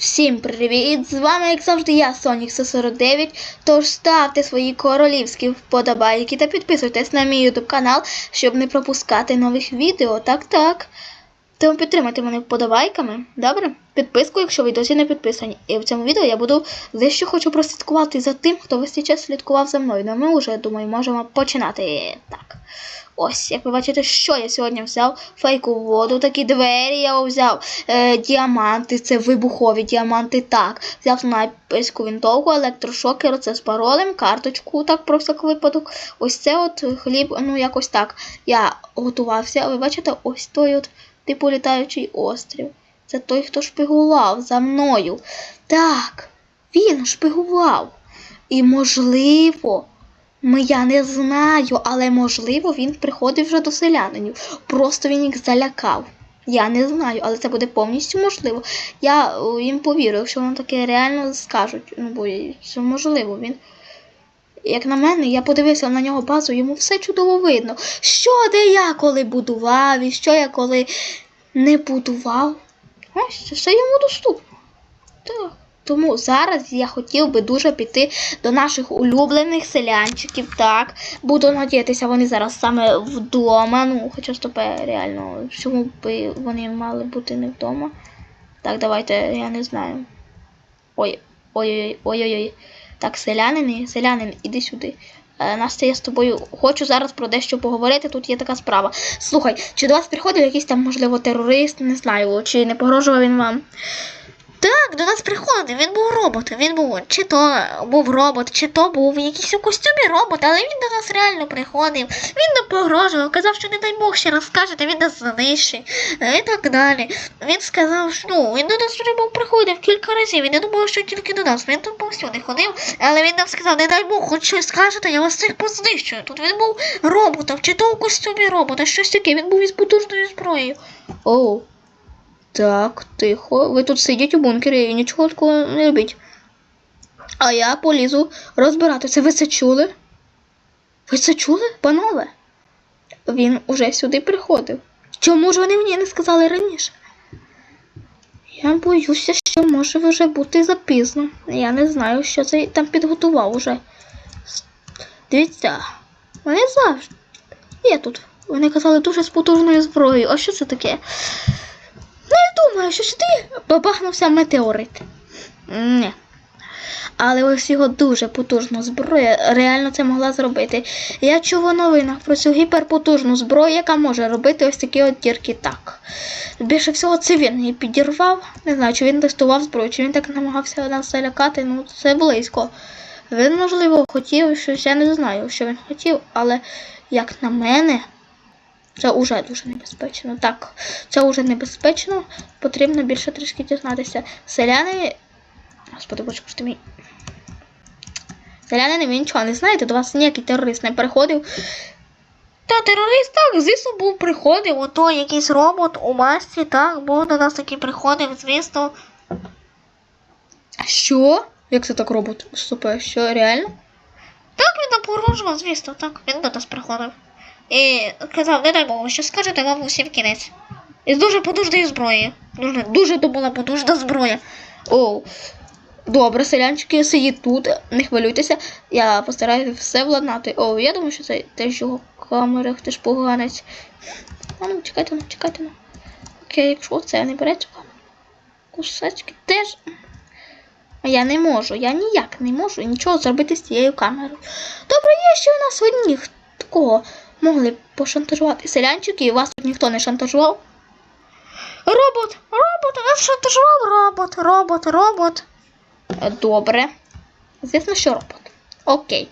Всім привіт! З вами, як завжди, я, Сонік 49 Тож ставте свої королівські вподобайки та підписуйтесь на мій ютуб канал, щоб не пропускати нових відео. Так, так. Тому підтримайте мене вподобайками. Добре? Підписку, якщо ви досі не підписані. І в цьому відео я буду дещо хочу прослідкувати за тим, хто весь цей час слідкував за мною. Ну ми вже, думаю, можемо починати. Так. Ось, як ви бачите, що я сьогодні взяв фейкову воду, такі двері я взяв, е, діаманти, це вибухові діаманти, так. Взяв снайперську вінтовку, електрошокер, це з паролем, карточку, так, про всяк випадок. Ось це от хліб, ну якось так. Я готувався, ви бачите, ось той от типу літаючий острів. Це той, хто шпигував за мною. Так, він шпигував. І можливо. Ми я не знаю, але можливо він приходив вже до селянинів. Просто він їх залякав. Я не знаю, але це буде повністю можливо. Я їм повірю, якщо вони таке реально скажуть. Ну, бо це можливо. Він. Як на мене, я подивився на нього базу, йому все чудово видно. Що де я коли будував, і що я коли не будував. Ось це все йому доступно. Так. Тому зараз я хотів би дуже піти до наших улюблених селянчиків. Так, буду надіятися, вони зараз саме вдома. Ну, хоча стопе, реально, чому би вони мали бути не вдома? Так, давайте, я не знаю. Ой, ой-ой, ой-ой-ой. Так, селянин, селянин, іди сюди. Е, Настя, я з тобою хочу зараз про дещо поговорити. Тут є така справа. Слухай, чи до вас приходив якийсь там, можливо, терорист, не знаю, чи не погрожував він вам? До нас приходив, він був робот. Він був чи то був робот, чи то був якийсь у костюмі робот, але він до нас реально приходив. Він нам погрожував, казав, що не дай Бог ще раз він нас знищить е, і так далі. Він сказав, що ну, він до нас вже був приходив кілька разів. Він не думав, що тільки до нас. Він там повсюди ходив, але він нам сказав, не дай Бог, хоч щось скажете, я вас всіх познищую. Тут він був роботом, чи то у костюмі робота, щось таке, він був із потужною зброєю. Оу. Так, тихо. Ви тут сидіть у бункері і нічого такого не робіть. А я полізу розбиратися. Ви це чули? Ви це чули, панове? Він уже сюди приходив. Чому ж вони мені не сказали раніше? Я боюся, що може вже бути запізно. Я не знаю, що це там підготував уже. Дивіться, вони завжди. Є тут. Вони казали дуже з потужною зброєю. А що це таке? Не думаю, що сюди бабахнувся метеорит. Ні. Але ось його дуже потужна зброя реально це могла зробити. Я чув у новинах про цю гіперпотужну зброю, яка може робити ось такі от дірки так. Більше всього, це він її підірвав. Не знаю, чи він тестував зброю, чи він так намагався нас залякати, ну це близько. Він, можливо, хотів щось, я не знаю, що він хотів, але як на мене, це уже дуже небезпечно. Так, це вже небезпечно. Потрібно більше трішки дізнатися. Селяни. Господи, що ти мій. Селяни, ви нічого не знаєте, до вас ніякий терорист не приходив. Та терорист так, звісно, був приходив. Ото якийсь робот у масці, так, був до нас такий приходив, звісно. Що? Як це так робот вступає? Що, реально? Так, він нам погрожував, звісно, так, він до нас приходив. І казав, не дай Бог, що скажете вам усім кінець. Із дуже потужної зброї. Дуже, дуже була потужна зброя. Оу. Добре, селянчики, сидіть тут, не хвилюйтеся. Я постараюся все владнати. О, я думаю, що це теж його камера, ти ж поганець. А ну, чекайте, ну, чекайте. Ну. Окей, якщо це не бере цю камеру. Кусачки теж. Я не можу, я ніяк не можу нічого зробити з цією камерою. Добре, є ще у нас одні, такого могли пошантажувати селянчики, і вас тут ніхто не шантажував. Робот, робот, нас шантажував робот, робот, робот. Е, Добре. Звісно, що робот. Окей.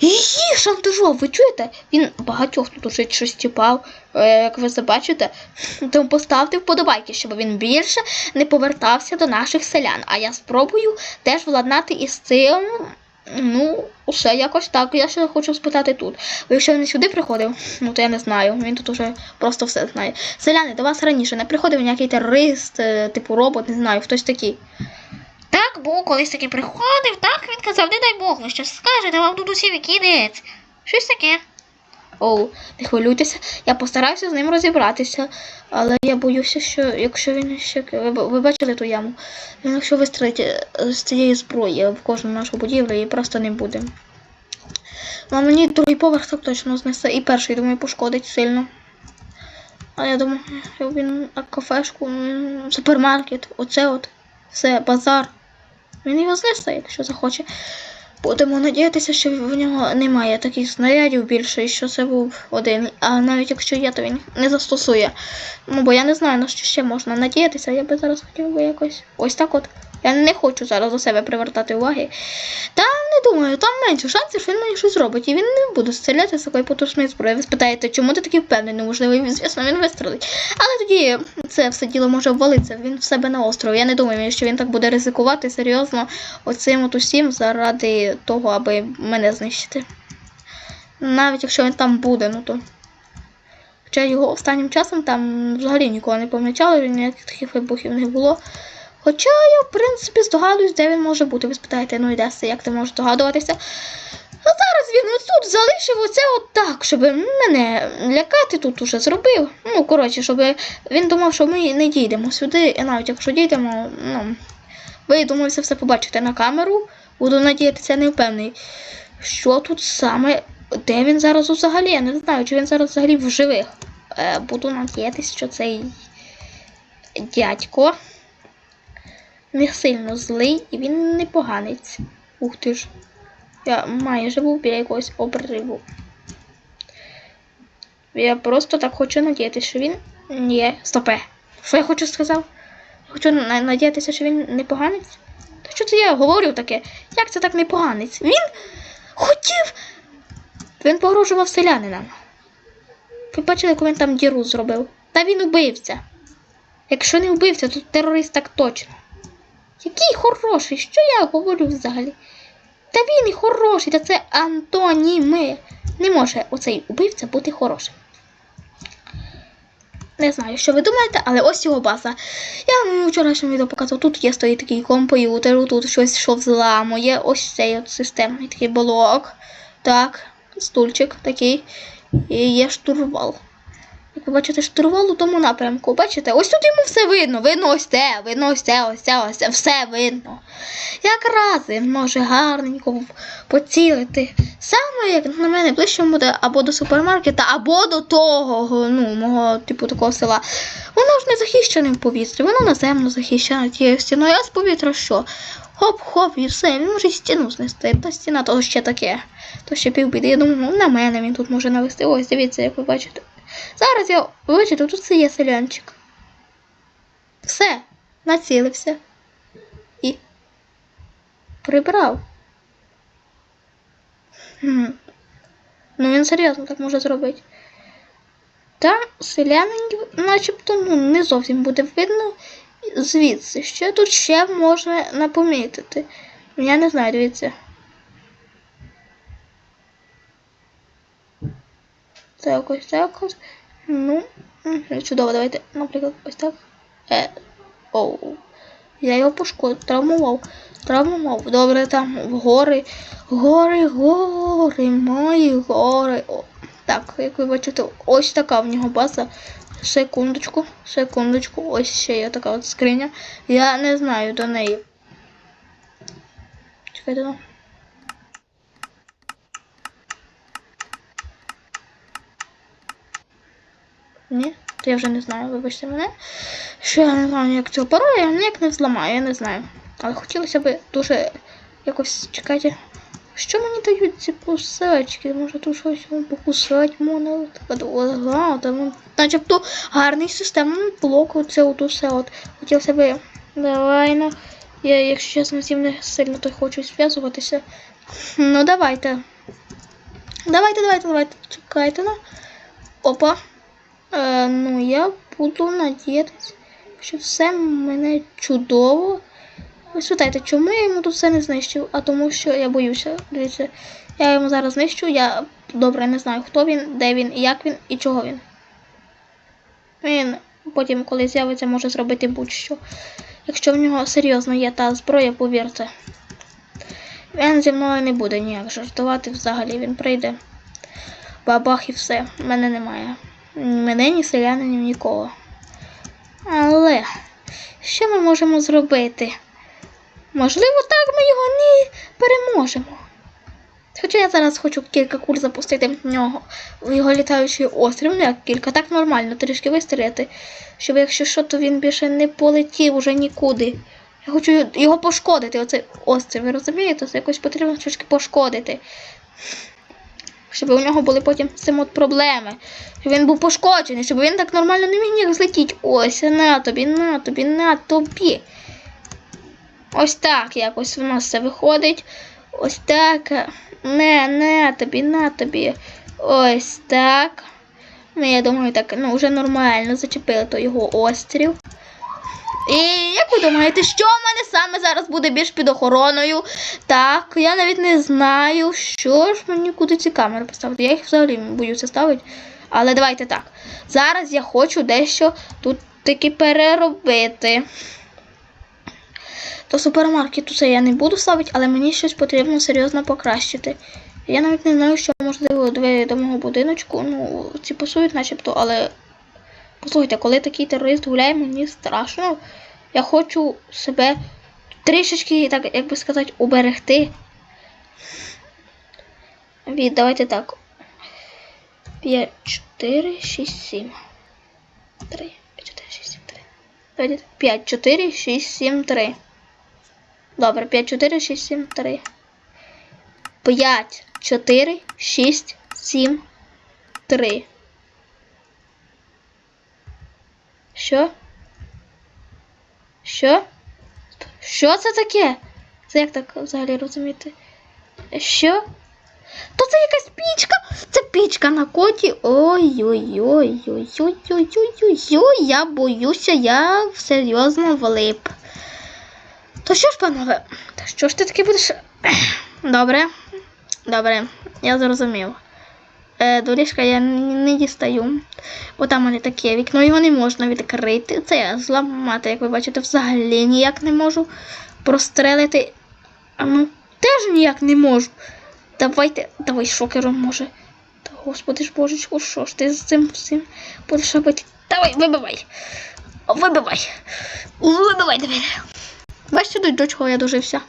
Її шантажував, ви чуєте? Він багатьох тут уже щось тіпав, е, як ви забачите. Тому поставте вподобайки, щоб він більше не повертався до наших селян. А я спробую теж владнати із цим. Ну, усе якось так. Я ще хочу спитати тут. Бо якщо він сюди приходив, ну то я не знаю. Він тут уже просто все знає. Селяни, до вас раніше не приходив ніякий терорист, е, типу робот, не знаю, хтось такий. Так, був колись таки приходив, так він казав, не дай Бог, ви щось скажете, вам тут усі кінець. Щось таке. Оу, не хвилюйтеся, я постараюся з ним розібратися. Але я боюся, що якщо він ще. Ви, ви бачили ту яму? Він якщо вистрелить е, з цієї зброї в кожну нашу будівлю, її просто не буде. Ну, мені другий поверх так точно знесе. І перший, думаю, пошкодить сильно. А я думаю, він кафешку, супермаркет, оце от, все, базар. Він його знесе, якщо захоче. Будемо надіятися, що в нього немає таких снарядів більше, що це був один. А навіть якщо є, то він не застосує. Ну, бо я не знаю, на що ще можна надіятися. Я би зараз хотів би якось. Ось так от. Я не хочу зараз до себе привертати уваги. Та не думаю, там менше шансів, що він мені щось зробить. І він не буде стріляти з такої потужної зброї. Ви спитаєте, чому ти такий впевнений? Можливо, звісно, він вистрелить. Але тоді це все діло може обвалитися. Він в себе на острові. Я не думаю, що він так буде ризикувати серйозно оцим от усім заради того, аби мене знищити. Навіть якщо він там буде, ну то. Хоча його останнім часом там взагалі нікого не помічали, ніяких таких вибухів не було. Хоча я, в принципі, здогадуюсь, де він може бути. Ви спитаєте, ну йде як ти можеш здогадуватися? А зараз він тут залишив оце от так, щоб мене лякати тут уже зробив. Ну, коротше, щоб він думав, що ми не дійдемо сюди, і навіть якщо дійдемо, ну, ви думаю, це все побачите на камеру. Буду надіятися, не впевнений. Що тут саме, де він зараз взагалі? Я не знаю, чи він зараз взагалі в живих. Е, буду надіятися, що цей дядько не сильно злий і він не поганець. Ух ти ж. Я майже був біля якогось обриву. Я просто так хочу надіятися, що він. Ні, стопе. Що я хочу сказав? Хочу надіятися, що він не поганець. Та що це я говорю таке? Як це так не поганець? Він хотів. Він погрожував селянинам. Ви бачили, яку він там діру зробив? Та він убивця. Якщо не вбивця, то терорист так точно. Який хороший, що я говорю взагалі? Та він і хороший, та це антоніми. Не може оцей убивця бути хорошим. Не знаю, що ви думаєте, але ось його база. Я вам вчорашньому відео показував, тут є стоїть такий комп'ютер, тут щось що взламує. Ось цей от системний такий блок. Так, стульчик такий. І є штурвал. Бачите, штурвал у тому напрямку. Бачите, ось тут йому все видно. Видно ось те, видно ось це, ось це, ось це, все видно. Якраз він може гарненько поцілити. Саме як на мене ближче буде або до супермаркета, або до того, ну, мого типу такого села. Воно ж не захищене в повітрі, воно наземно захищене тією стіною, а з повітря що? Хоп-хоп, і все, він може стіну знести. Та стіна то ще таке. То ще півбіди. Я думаю, ну, на мене він тут може навести. Ось, дивіться, як ви бачите. Зараз я ви бачите, тут це є селянчик. Все, націлився. І прибрав. Хм. Ну він серйозно так може зробити. Та селянин начебто ну, не зовсім буде видно звідси. Що тут ще можна напомітити? Я не знаю, дивіться. Так, ось так ось. Ну, чудово, давайте, наприклад, ось так. Е, оу. Я його пошкодив, травмував. Травмував. Добре, там гори. Гори, гори, мої гори. О, так, як ви бачите, ось така в нього база. Секундочку, секундочку, ось ще є така от скриня. Я не знаю до неї. Чекайте, ну. Ні, то я вже не знаю, вибачте мене. Що я не знаю, як цього пароля, я ніяк не взламаю, я не знаю. Але хотілося б дуже якось чекайте. Що мені дають ці кусачки? Може тут щось покусати можна? Там начебто гарний системний блок, оце от усе от. Хотілося б. Давай на. Я, якщо чесно, з цим не сильно то хочу зв'язуватися. Ну давайте. Давайте, давайте, давайте. Чекайте на. Опа. Е, ну, я буду надіятися, що все мене чудово. Ви спитаєте, чому я йому тут все не знищив? А тому що я боюся. Дивіться, я йому зараз знищу, я добре не знаю, хто він, де він, як він і чого він. Він потім, коли з'явиться, може зробити будь-що. Якщо в нього серйозно є та зброя, повірте. Він зі мною не буде ніяк жартувати взагалі, він прийде. Бабах і все. Мене немає. Мене, ні селяни, ні нікого. Але що ми можемо зробити? Можливо, так ми його не переможемо. Хоча я зараз хочу кілька куль запустити в нього в його літаючий острів, ну як кілька, так нормально, трішки вистріляти, щоб якщо що, то він більше не полетів уже нікуди. Я хочу його пошкодити, оцей острів, ви розумієте? Це якось потрібно трошки пошкодити. Щоб у нього були потім з цим от проблеми. Щоб він був пошкоджений, щоб він так нормально не міг ніяк злетіти. Ось, на тобі, на тобі, на тобі. Ось так якось в нас все виходить. Ось так. Не, не, тобі, на тобі. Ось так. Ну, я думаю, так, ну, вже нормально зачепили то його острів. І як ви думаєте, що в мене саме зараз буде більш під охороною? Так, я навіть не знаю, що ж мені куди ці камери поставити. Я їх взагалі боюся ставити. Але давайте так. Зараз я хочу дещо тут таки переробити. До супермаркету це я не буду ставити, але мені щось потрібно серйозно покращити. Я навіть не знаю, що можливо двері до мого будиночку. Ну, ці пасують начебто, але. Послухайте, коли такий терорист гуляє, мені страшно. Я хочу себе трішечки, так як би сказати, уберегти. Від, давайте так. 5, 4, 6, 7. 3, 5, 4, 6, 7, 3. Давайте 5, 4, 6, 7, 3. Добре, 5, 4, 6, 7, 3. 5, 4, 6, 7, 3. Що? Що? Що це таке? Це як так взагалі розуміти? Що? То це якась пічка? Це пічка на коті. Ой-ой-ой-ой-ой-ой-ой-ой, я боюся, я серйозно влип. То що ж, панове? Та що ж ти таке будеш? Добре, добре, я зрозумів. Е, до ліжка я не, дістаю. Бо там мене таке вікно, його не можна відкрити. Це я зламати, як ви бачите, взагалі ніяк не можу прострелити. А ну, теж ніяк не можу. Давайте, давай шокером може. Та господи ж божечку, що ж ти з цим всім будеш робити? Давай, вибивай. Вибивай. Вибивай давай. Бачите, до чого я дожився.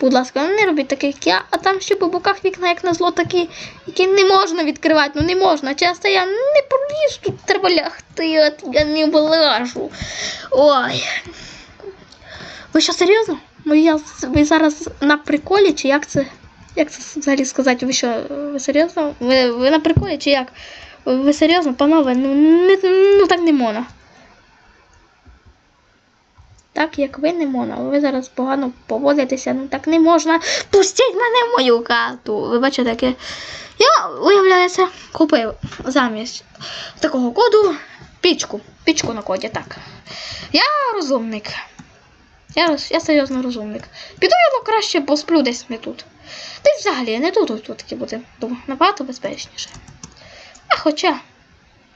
Будь ласка, ну не робіть таких, як я, а там ще по боках вікна, як на зло, такі, які не можна відкривати, ну не можна. Часто я не проліз, тут треба лягти, от я не влажу. Ой. Ви що, серйозно? Ви, я, ви зараз на приколі, чи як це? Як це взагалі сказати? Ви що, ви серйозно? Ви, ви на приколі, чи як? Ви серйозно, панове? Ну, не, ну так не можна. Так як ви не можна, ви зараз погано поводитеся, ну так не можна. Пустіть мене в мою хату. Ви бачите, таке. Я, виявляється, купив замість такого коду пічку. Пічку на коді, так. Я розумник. Я, я серйозно розумник. Піду я краще посплю десь не тут. Й взагалі не тут, тут таки буде. Набагато безпечніше. А хоча,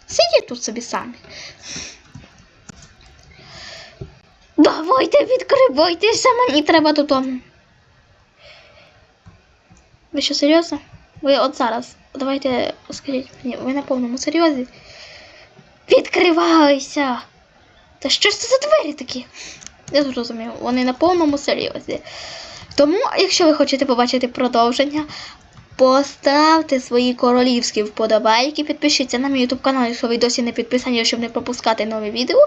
сидіть тут собі самі. Давайте відкривайтеся, мені треба додому. Ви що, серйозно? Ви от зараз. Давайте скажіть мені, ви на повному серйозі? Відкривайся! Та що ж це за двері такі? Я зрозумів, вони на повному серйозі. Тому, якщо ви хочете побачити продовження, поставте свої королівські вподобайки, підпишіться на мій YouTube канал, якщо ви досі не підписані, щоб не пропускати нові відео.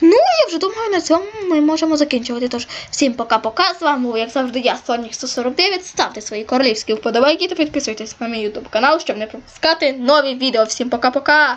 Ну, я вже думаю, на цьому ми можемо закінчувати. Тож, всім пока-пока. З вами, був, як завжди, я, Сонік 149. Ставте свої королівські вподобайки та підписуйтесь на мій YouTube канал, щоб не пропускати нові відео. Всім пока-пока!